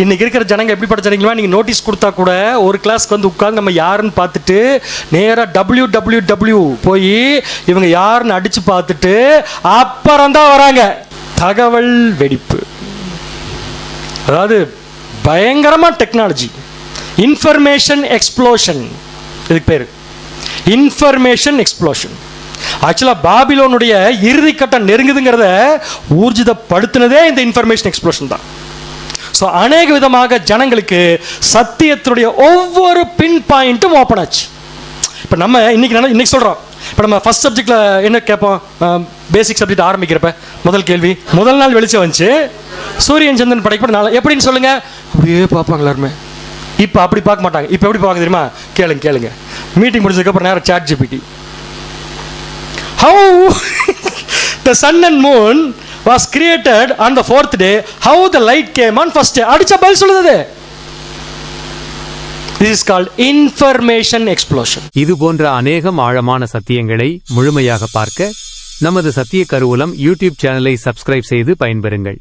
இன்னைக்கு இருக்கிற ஜனங்க எப்படி ஜனங்களா நீங்க நோட்டீஸ் கொடுத்தா கூட ஒரு கிளாஸ்க்கு வந்து உட்காந்து நம்ம யாருன்னு பார்த்துட்டு நேராக டபிள்யூ டபிள்யூ டபிள்யூ போய் இவங்க யாருன்னு அடிச்சு பார்த்துட்டு அப்புறம் தான் வராங்க. தகவல் வெடிப்பு. அதாவது பயங்கரமா டெக்னாலஜி இன்ஃபர்மேஷன் எக்ஸ்ப்ளோஷன் இதுக்கு பேர். இன்ஃபர்மேஷன் எக்ஸ்ப்ளோஷன் ஆக்சுவலாக பாபிலோனுடைய இறுதி கட்டம் நெருங்குதுங்கிறத ஊர்ஜிதப்படுத்தினதே இந்த இன்ஃபர்மேஷன் எக்ஸ்ப்ளோஷன் தான். ஸோ அநேக விதமாக ஜனங்களுக்கு சத்தியத்தினுடைய ஒவ்வொரு பின் பாயிண்ட்டும் ஓப்பன் ஆச்சு. இப்போ நம்ம இன்னைக்கு இன்னைக்கு சொல்கிறோம் இப்போ நம்ம ஃபர்ஸ்ட் சப்ஜெக்டில் என்ன கேட்போம்? பேசிக் சப்ஜெக்ட் ஆரம்பிக்கிறப்ப முதல் கேள்வி முதல் நாள் வெளிச்சம் வந்துச்சு. சூரியன் சந்திரன் படைக்கப்பட்ட நாள். எப்படின்னு சொல்லுங்கள் அப்படியே பார்ப்பாங்க எல்லாருமே. இப்போ அப்படி பார்க்க மாட்டாங்க. இப்போ எப்படி பார்க்க தெரியுமா? கேளுங்க கேளுங்க. மீட்டிங் முடிச்சதுக்கப்புறம் நேரம் ChatGPT how the sun and moon was created on the fourth day how the light came on first day அடிச்சா பதில் சொல்லுது. This is called information explosion இது போன்ற அநேகம் ஆழமான சத்தியங்களை முழுமையாக பார்க்க நமது சத்திய கருவூலம் யூடியூப் சேனலை சப்ஸ்கிரைப் செய்து பயன்பெறுங்கள்.